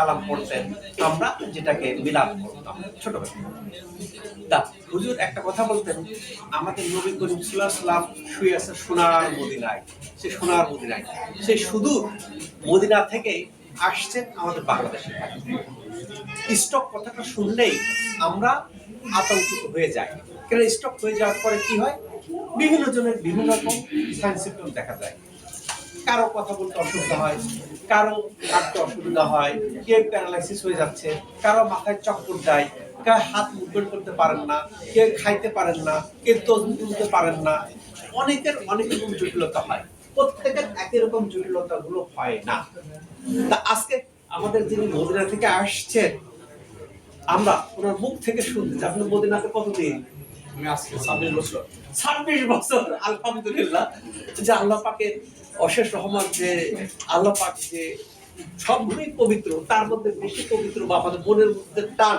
কালাম পড়তেন আমরা যেটাকে মিলাদ করতাম ছোটবেলা তা হুজুর একটা কথা বলতেন, আমাদের নবী করিম সাল্লাম শুয়ে আছে সোনার মদিনায়, সে সোনার মদিনায়। সে শুধু মদিনা থেকে আসছেন আমাদের বাংলাদেশে। স্টক কথাটা শুনলেই আমরা আতঙ্কিত হয়ে যাই। কেন স্টক হয়ে যাওয়ার পরে কি হয়? বিভিন্ন জনের বিভিন্ন রকম সাইন সিমটম দেখা যায়। কারও কথা বলতে অসুবিধা হয়, কারও হাঁটতে অসুবিধা হয়, কেউ প্যারালাইসিস হয়ে যাচ্ছে, কারও মাথায় চক্কর দেয়, কেউ হাত মুভমেন্ট করতে পারেন না, কেউ খাইতে পারেন না, কেউ তসবি তুলতে পারেন না অনেকের অনেক রকম জটিলতা হয়, প্রত্যেকের একই রকম জটিলতা গুলো হয় না তা আজকে আমাদের যিনি মদিনা থেকে আসছেন, আমরা ওনার মুখ থেকে শুনতে। আপনি মদিনাতে কতদিন আমি ছাব্বিশ বছর। ছাব্বিশ বছর আলহামদুলিল্লাহ। যে আল্লাহ পাকের অশেষ রহমান যে আল্লাহ পাক যে সবগুলোই পবিত্র, তার মধ্যে বেশি পবিত্র বা আমাদের মনের মধ্যে টান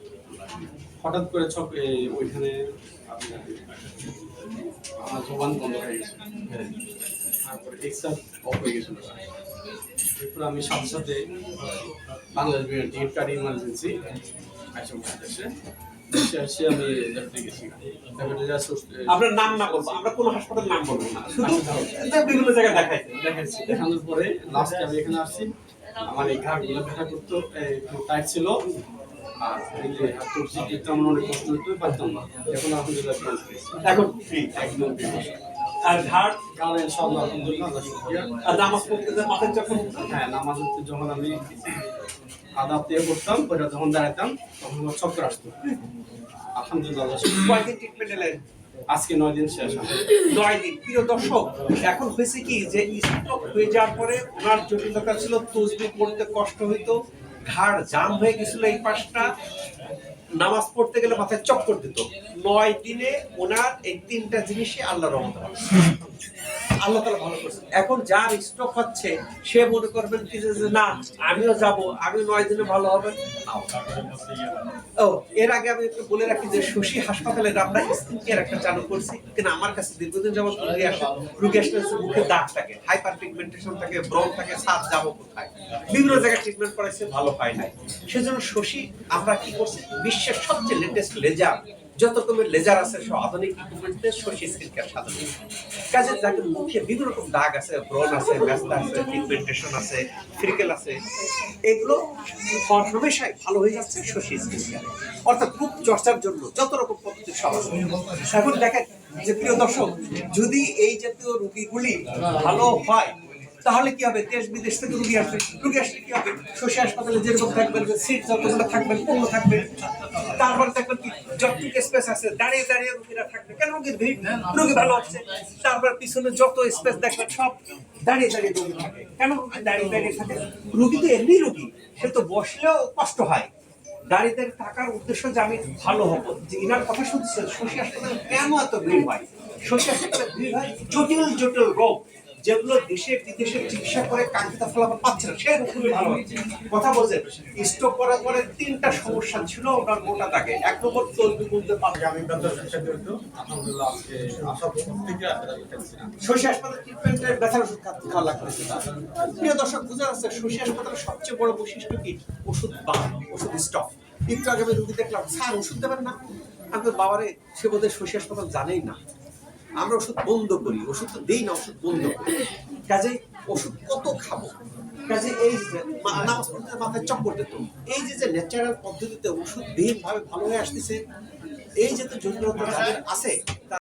হঠাৎ করে এই ওইখানে আপনার আমার জবান বন্ধ হয়ে গেছে। তারপরে এক্সাম অফ হয়ে গেছিল। এরপর আমি সাথে সাথে বাংলাদেশ টিকিট কাটি ইমার্জেন্সি দেশে তারপরে আপনার নাম না বলব আমরা কোনো হাসপাতাল নাম বলব না। শুধু বিভিন্ন জায়গায় দেখাইছে। দেখাচ্ছি দেখানোর পরে লাস্টে আমি এখানে আসছি। আমার এই ঘাড়গুলো ব্যথা করতো টাইট ছিল। আর এই যে হাত তুলছি তেমন অনেক কষ্ট হতো পারতাম না এখন আলহামদুলিল্লাহ এখন ফ্রি একদম ফ্রেশ। আর ঘাট কারণ ইনশাআল্লাহ আলহামদুলিল্লাহ আর নামাজ পড়তে মাথায় যখন হ্যাঁ নামাজ পড়তে যখন আমি আদাব দিয়ে করতাম ওইটা যখন দাঁড়াতাম তখন আমার চক্কর আসতো। আলহামদুলিল্লাহ আল্লাহ ট্রিটমেন্ট এলেন? আজকে নয় দিন শেষ নয় দিন। প্রিয় দর্শক এখন হয়েছে কি যে স্ট্রোক হয়ে যাওয়ার পরে ওনার জটিলতা ছিল তসবি পড়তে কষ্ট হইতো। ঘাড় জাম হয়ে গেছিল এই পাশটা নামাজ পড়তে গেলে মাথায় চক্কর দিত নয় দিনে ওনার এই তিনটা জিনিসই আল্লাহ রহমত। আল্লাহ তালা ভালো এখন যার স্ট্রোক হচ্ছে, সে মনে করবেন কি যে না, আমিও যাব, আমি নয় দিনে ভালো হবে। ও, এর আগে আমি একটু বলে রাখি যে আমরা স্কিন কেয়ার একটা চালু করছি। কিন্তু আমার কাছে দীর্ঘদিন যাবত রুগী আসে, রুগী আসলে মুখে দাগ থাকে হাইপার পিগমেন্টেশন থাকে, ব্রণ থাকে সাপ যাব কোথায়। বিভিন্ন জায়গায় ট্রিটমেন্ট করাইছে, ভালো পায় নাই। সেজন্য শশী, আমরা কি করছি? বিশ্বের সবচেয়ে লেটেস্ট লেজার যত রকমের লেজার আছে, সব আধুনিক ইকুইপমেন্টে শশী কেয়ার সাথে কাজে যাকে মুখে বিভিন্ন রকম দাগ আছে, ব্রণ আছে ব্যস্তা আছে পিগমেন্টেশন আছে ফ্রিকেল আছে, এগুলো হমেশাই ভালো হয়ে যাচ্ছে শশী স্কিন কেয়ার অর্থাৎ খুব চর্চার জন্য যত রকম পদ্ধতি সব আছে। এখন দেখেন যে প্রিয় দর্শক, যদি এই জাতীয় রুগীগুলি ভালো হয়, তাহলে কি হবে? দেশ বিদেশ থেকে রুগী আসবে। রুগী আসলে কি হবে? শশী হাসপাতালে যেরকম থাকবেন সিট যতগুলো থাকবেন পূর্ণ থাকবে কি যতটুকু স্পেস আছে দাঁড়িয়ে দাঁড়িয়ে রুগীরা থাকবে। কেন রুগীর ভিড়? রুগী ভালো হচ্ছে তারপর পিছনে যত স্পেস দেখবেন সব দাঁড়িয়ে দাঁড়িয়ে রুগী থাকে। কেন দাঁড়িয়ে দাঁড়িয়ে থাকে? রুগী তো এমনি রুগী সে তো বসলেও কষ্ট হয়। দাঁড়িয়ে দাঁড়িয়ে থাকার উদ্দেশ্য যে আমি ভালো হব। যে ইনার কথা শুনছেন শশী হাসপাতালে কেন এত ভিড় হয়? শশী হাসপাতালে ভিড় হয় জটিল জটিল রোগ। যেগুলো দেশে বিদেশে চিকিৎসা করে কাঙ্ক্ষিত ফলাফল পাচ্ছে না সে খুবই ভালো কথা বলছে স্ট্রোক করার পরে তিনটা সমস্যা ছিল ওনার মোটা থাকে এক নম্বর চর্বি বুঝতে পারবে। আমি আলহামদুলিল্লাহ আজকে আসার থেকে ফেলছি শশী হাসপাতাল ট্রিটমেন্টের ব্যথার ওষুধ খাওয়া লাগতেছে প্রিয় দর্শক বুঝে যাচ্ছে শশী হাসপাতালের সবচেয়ে বড় বৈশিষ্ট্য কি? ওষুধ বা ওষুধ স্টক একটু আগে আমি রুগী দেখলাম স্যার ওষুধ দেবেন না? আমি তো বাবারে সে বোধহয় শশী হাসপাতাল জানেই না। আমরা ওষুধ বন্ধ করি, ওষুধ তো দেই না, ওষুধ বন্ধ করি। কাজে ওষুধ কত খাব? কাজে এই নামাজ পড়তে মাথায় চক্কর দিত। এই যে যে ন্যাচারাল পদ্ধতিতে ওষুধ বিহীন ভাবে ভালো হয়ে আসতেছে, এই যে তো জটিলতা আছে